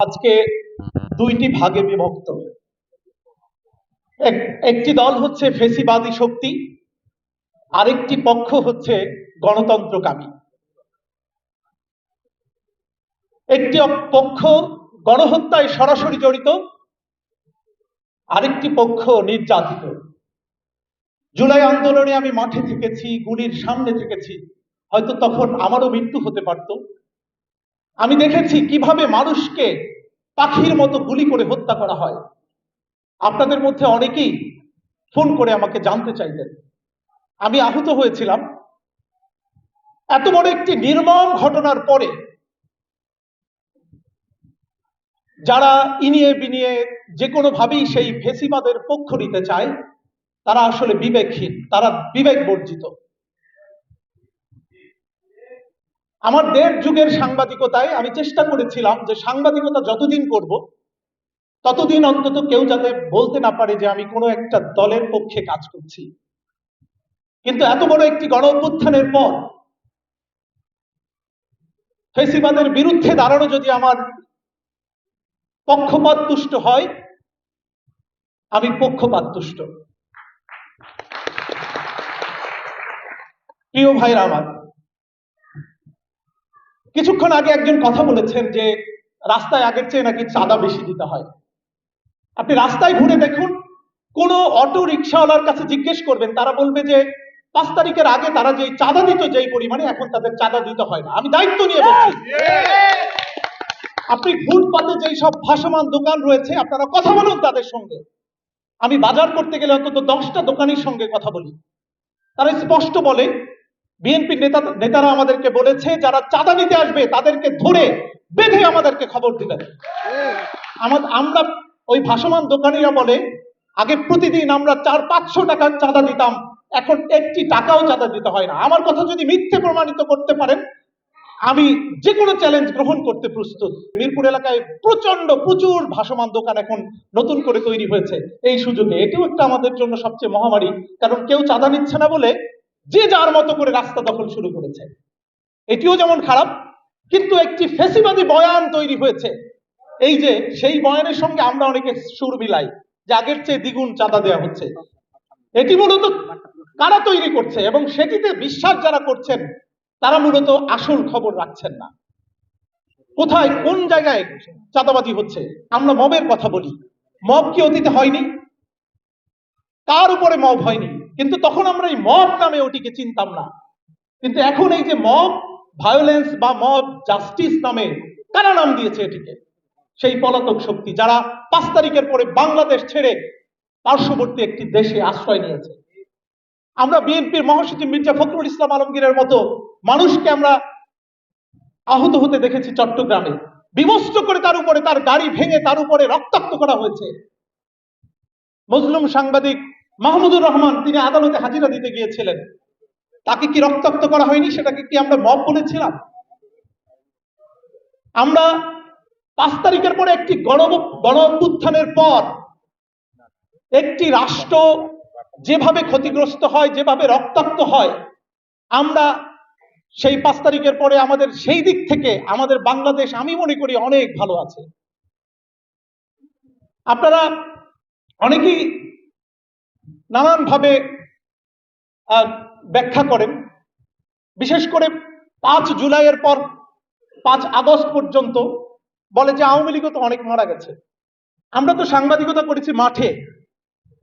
আজকে দুইটি ভাগে বিভক্ত। একটি দল হচ্ছে ফেসিবাদী শক্তি, আরেকটি পক্ষ হচ্ছে গণতন্ত্রকামী। একটি পক্ষ গণহত্যায় সরাসরি জড়িত, আরেকটি পক্ষ নির্যাতিত। জুলাই আন্দোলনে আমি মাঠে থেকেছি, গুলির সামনে থেকেছি, হয়তো তখন আমারও মৃত্যু হতে পারত আমি দেখেছি কীভাবে মানুষকে পাখির মতো গুলি করে হত্যা করা হয়। আপনাদের মধ্যে অনেকেই ফোন করে আমাকে জানতে চাইলেন। আমি আহত হয়েছিলাম। এত বড় একটি নির্মম ঘটনার পরে যারা ইনিয়ে বিনিয়ে যে কোনো ভাবেই সেই ফেসিবাদের পক্ষ নিতে চায়, তারা আসলে বিবেকহীন, তারা বিবেক বর্জিত। আমার দেড় যুগের সাংবাদিকতায় আমি চেষ্টা করেছিলাম যে সাংবাদিকতা যতদিন করব, ততদিন অন্তত কেউ যাতে বলতে না পারে যে আমি কোনো একটা দলের পক্ষে কাজ করছি। কিন্তু এত বড় একটি গণ অভ্যুত্থানের পর, ফেসিবাদের বিরুদ্ধে দাঁড়ানো যদি আমার পক্ষপাত তুষ্ট হয়, আমি পক্ষপাত তুষ্ট। প্রিয় ভাইরা আমার কিছুক্ষণ আগে একজন কথা বলেছেন যে, রাস্তায় আগের চেয়ে নাকি চাঁদা বেশি দিতে হয়। আপনি রাস্তায় ঘুরে দেখুন, কোন অটো রিক্সাওয়ালার কাছে জিজ্ঞেস করবেন, তারা বলবে যে, পাঁচ তারিখের আগে তারা যে চাঁদা দিত, যেই পরিমাণে এখন তাদের চাঁদা দিতে হয় না। আমি দায়িত্ব নিয়ে বলছি। আপনি ফুটপাতে যেই সব ভাসমান দোকান রয়েছে, আপনারা কথা বলুন তাদের সঙ্গে। আমি বাজার করতে গেলে অন্তত দশটা দোকানের সঙ্গে কথা বলি। তারা স্পষ্ট বলে বিএনপি নেতা, নেতারা আমাদেরকে বলেছে, যারা চাঁদা নিতে আসবে, তাদেরকে ধরে বেঁধে আমাদেরকে খবর আমাদের আমরা ওই ভাসমান দোকানিরা বলে, আগে প্রতিদিন আমরা চার, পাঁচশো টাকার চাঁদা দিতাম, এখন একটি টাকাও চাঁদা দিতে হয় না। আমার কথা যদি মিথ্যে প্রমাণিত করতে পারেন, আমি যে কোনো চ্যালেঞ্জ গ্রহণ করতে প্রস্তুত। মিরপুর এলাকায় প্রচণ্ড প্রচুর ভাসমান দোকান এখন নতুন করে তৈরি হয়েছে। এই সুযোগে এটিও একটা আমাদের জন্য সবচেয়ে মহামারী। কারণ কেউ চাঁদা নিচ্ছে না বলে যে যার মতো করে রাস্তা দখল শুরু করেছে। এটিও যেমন খারাপ, কিন্তু একটি ফেসিবাদী বয়ান তৈরি হয়েছে। এই যে, সেই বয়ানের সঙ্গে আমরা অনেকে সুর মিলাই, যে আগের চেয়ে দ্বিগুণ চাঁদা দেওয়া হচ্ছে। এটি মূলত কারা তৈরি করছে এবং সেটিতে বিশ্বাস যারা করছেন, তারা মূলত আসল খবর রাখছেন না। কোথায়, কোন জায়গায় চাঁদাবাজি হচ্ছে, আমরা মবের কথা বলি। মব কি অতীতে হয়নি? কার উপরে মব হয়নি? কিন্তু তখন আমরা এই মব নামে ওটিকে চিনতাম না। কিন্তু এখন এই যে মব ভায়োলেন্স বা মব জাস্টিস নামে কারা নাম দিয়েছে এটিকে? সেই পলাতক শক্তি যারা পাঁচ তারিখের পরে বাংলাদেশ ছেড়ে পার্শ্ববর্তী একটি দেশে আশ্রয় নিয়েছে। আমরা বিএনপির মহাসচিব মির্জা ফখরুল ইসলাম আলমগীরের মতো মানুষকে আমরা আহত হতে দেখেছি চট্টগ্রামে। বিবস্ত্র করে তার উপরে তার গাড়ি ভেঙে তার উপরে রক্তাক্ত করা হয়েছে। মজলুম সাংবাদিক মাহমুদুর রহমান তিনি আদালতে হাজিরা দিতে গিয়েছিলেন। তাকে কি রক্তাক্ত করা হয়নি? সেটাকে কি আমরা মব বলেছিলাম? আমরা পাঁচ তারিখের পরে একটি গণ গণ অভ্যুত্থানের পর একটি রাষ্ট্র যেভাবে ক্ষতিগ্রস্ত হয়, যেভাবে রক্তাক্ত হয়, আমরা সেই পাঁচ তারিখের পরে আমাদের সেই দিক থেকে আমাদের বাংলাদেশ আমি মনে করি অনেক ভালো আছে। আপনারা অনেকেই নানানভাবে ব্যাখ্যা করেন। বিশেষ করে পাঁচ জুলাইয়ের পর, পাঁচ আগস্ট পর্যন্ত বলে যে আওয়ামী লীগও তো অনেক মারা গেছে। আমরা তো সাংবাদিকতা করেছি মাঠে।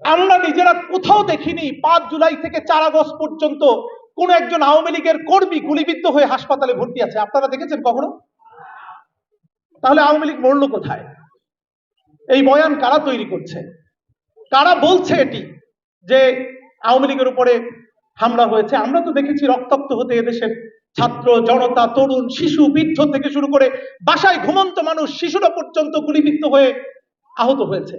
আমরা নিজেরা কোথাও দেখিনি পাঁচ জুলাই থেকে চার আগস্ট পর্যন্ত কোন একজন আওয়ামী লীগের কর্মী গুলিবিদ্ধ হয়ে হাসপাতালে ভর্তি আছে। আপনারা দেখেছেন কখনো? তাহলে আওয়ামী লীগ মরল কোথায়? এই বয়ান কারা তৈরি করছে? কারা বলছে এটি? যে আওয়ামী লীগের উপরে হামলা হয়েছে আমরা তো দেখেছি রক্তাক্ত হতে এদেশের ছাত্র জনতা তরুণ শিশু বৃদ্ধ থেকে শুরু করে বাসায় ঘুমন্ত মানুষ শিশুরা পর্যন্ত গুলিবিদ্ধ হয়ে আহত হয়েছে।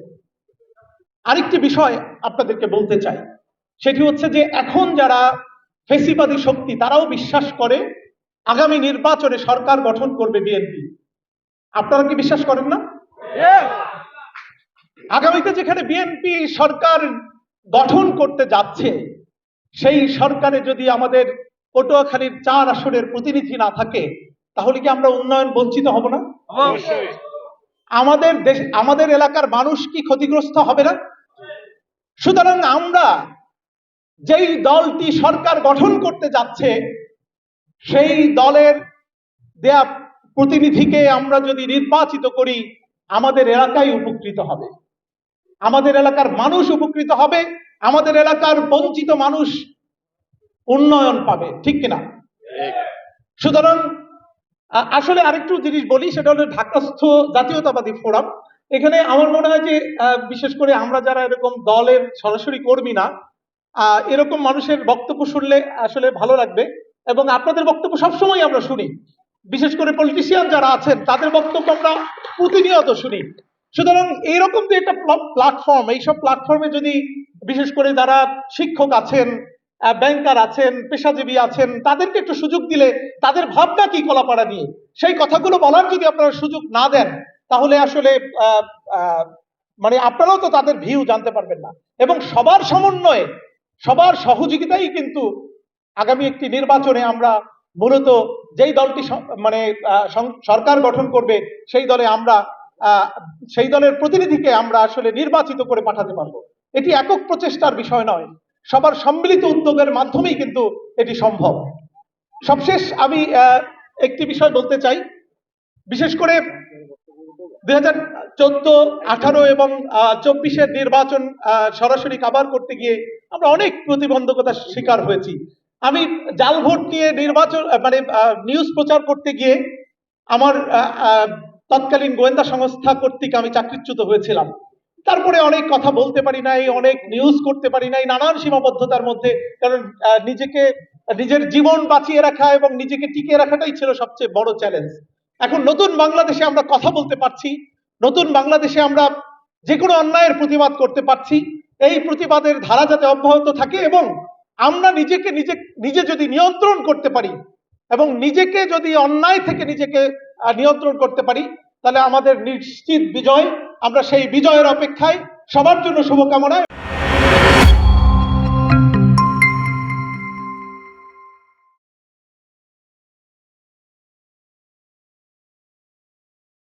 আরেকটি বিষয় আপনাদেরকে বলতে চাই সেটি হচ্ছে যে এখন যারা ফেসিবাদী শক্তি তারাও বিশ্বাস করে আগামী নির্বাচনে সরকার গঠন করবে বিএনপি। আপনারা কি বিশ্বাস করেন না? আগামীতে যেখানে বিএনপি সরকার গঠন করতে যাচ্ছে সেই সরকারে যদি আমাদের পটুয়াখালীর চার আসনের প্রতিনিধি না থাকে তাহলে কি আমরা উন্নয়ন বঞ্চিত হব না? আমাদের দেশ আমাদের এলাকার মানুষ কি ক্ষতিগ্রস্ত হবে না? সুতরাং আমরা যেই দলটি সরকার গঠন করতে যাচ্ছে সেই দলের দেয়া প্রতিনিধিকে আমরা যদি নির্বাচিত করি আমাদের এলাকায় উপকৃত হবে। আমাদের এলাকার মানুষ উপকৃত হবে, আমাদের এলাকার বঞ্চিত মানুষ উন্নয়ন পাবে, ঠিক কিনা? সুতরাং আসলে আরেকটু জিনিস বলি, সেটা হলো ঢাকাস্থ জাতীয়তাবাদী ফোরাম। এখানে আমার মনে হয় যে বিশেষ করে আমরা যারা এরকম দলের সরাসরি কর্মী না এরকম মানুষের বক্তব্য শুনলে আসলে ভালো লাগবে এবং আপনাদের বক্তব্য সবসময় আমরা শুনি। বিশেষ করে পলিটিশিয়ান যারা আছেন, তাদের বক্তব্য আমরা প্রতিনিয়ত শুনি। সুতরাং এইরকম যে একটা প্ল্যাটফর্ম এইসব প্ল্যাটফর্মে যদি বিশেষ করে যারা শিক্ষক আছেন ব্যাংকার আছেন, পেশাজীবী আছেন, তাদেরকে একটু সুযোগ দিলে তাদের ভাবনা কি কলাপাড়া নিয়ে? সেই কথাগুলো বলার যদি আপনারা সুযোগ না দেন, তাহলে আসলে মানে আপনারাও তো তাদের ভিউ জানতে পারবেন না। এবং সবার সমন্বয়ে, সবার সহযোগিতাই কিন্তু আগামী একটি নির্বাচনে আমরা মূলত যেই দলটি মানে সরকার গঠন করবে, সেই দলে আমরা সেই দলের প্রতিনিধিকে আমরা আসলে নির্বাচিত করে পাঠাতে পারব। এটি একক প্রচেষ্টার বিষয় নয়। সবার সম্মিলিত উদ্যোগের মাধ্যমেই কিন্তু এটি সম্ভব। সবশেষ আমি একটি বিষয় বলতে চাই। বিশেষ করে দুই হাজার চোদ্দ, আঠারো এবং চব্বিশের নির্বাচন সরাসরি কাবার করতে গিয়ে আমরা অনেক প্রতিবন্ধকতার শিকার হয়েছি। আমি জাল ভোট নিয়ে নির্বাচন মানে নিউজ প্রচার করতে গিয়ে আমার তৎকালীন গোয়েন্দা সংস্থা কর্তৃক আমি চাকরিচ্যুত হয়েছিলাম। তারপরে অনেক কথা বলতে পারি নাই, অনেক নিউজ করতে পারি নাই, নানান সীমাবদ্ধতার মধ্যে, কারণ নিজেকে, নিজের জীবন বাঁচিয়ে রাখা এবং নিজেকে টিকিয়ে রাখাটাই ছিল সবচেয়ে বড় চ্যালেঞ্জ এখন নতুন বাংলাদেশে আমরা কথা বলতে পারছি, নতুন বাংলাদেশে আমরা যে কোনো অন্যায়ের প্রতিবাদ করতে পারছি, এই প্রতিবাদের ধারা যাতে অব্যাহত থাকে এবং আমরা নিজেকে নিজে নিজে যদি নিয়ন্ত্রণ করতে পারি এবং নিজেকে যদি অন্যায় থেকে নিজেকে নিয়ন্ত্রণ করতে পারি তাহলে আমাদের নিশ্চিত বিজয় আমরা সেই বিজয়ের অপেক্ষায় সবার জন্য শুভকামনায়